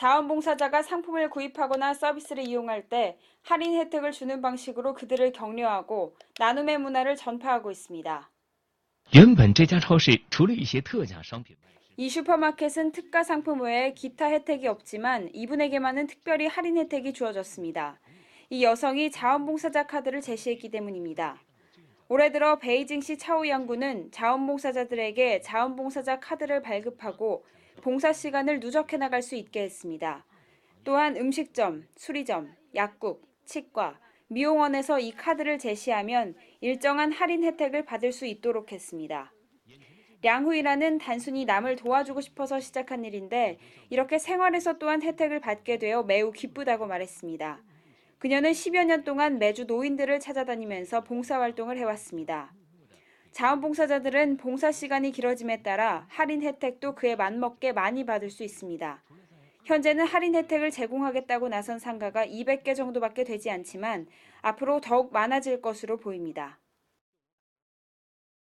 자원봉사자가 상품을 구입하거나 서비스를 이용할 때 할인 혜택을 주는 방식으로 그들을 격려하고 나눔의 문화를 전파하고 있습니다. 이 슈퍼마켓은 특가 상품 외에 기타 혜택이 없지만 이분에게만은 특별히 할인 혜택이 주어졌습니다. 이 여성이 자원봉사자 카드를 제시했기 때문입니다. 올해 들어 베이징시 차오 양구는 자원봉사자들에게 자원봉사자 카드를 발급하고 봉사 시간을 누적해 나갈 수 있게 했습니다. 또한 음식점, 수리점, 약국, 치과, 미용원에서 이 카드를 제시하면 일정한 할인 혜택을 받을 수 있도록 했습니다. 량후이라는 단순히 남을 도와주고 싶어서 시작한 일인데 이렇게 생활에서 또한 혜택을 받게 되어 매우 기쁘다고 말했습니다. 그녀는 10여 년 동안 매주 노인들을 찾아다니면서 봉사활동을 해왔습니다. 자원봉사자들은 봉사 시간이 길어짐에 따라 할인 혜택도 그에 맞먹게 많이 받을 수 있습니다. 현재는 할인 혜택을 제공하겠다고 나선 상가가 200개 정도밖에 되지 않지만 앞으로 더욱 많아질 것으로 보입니다.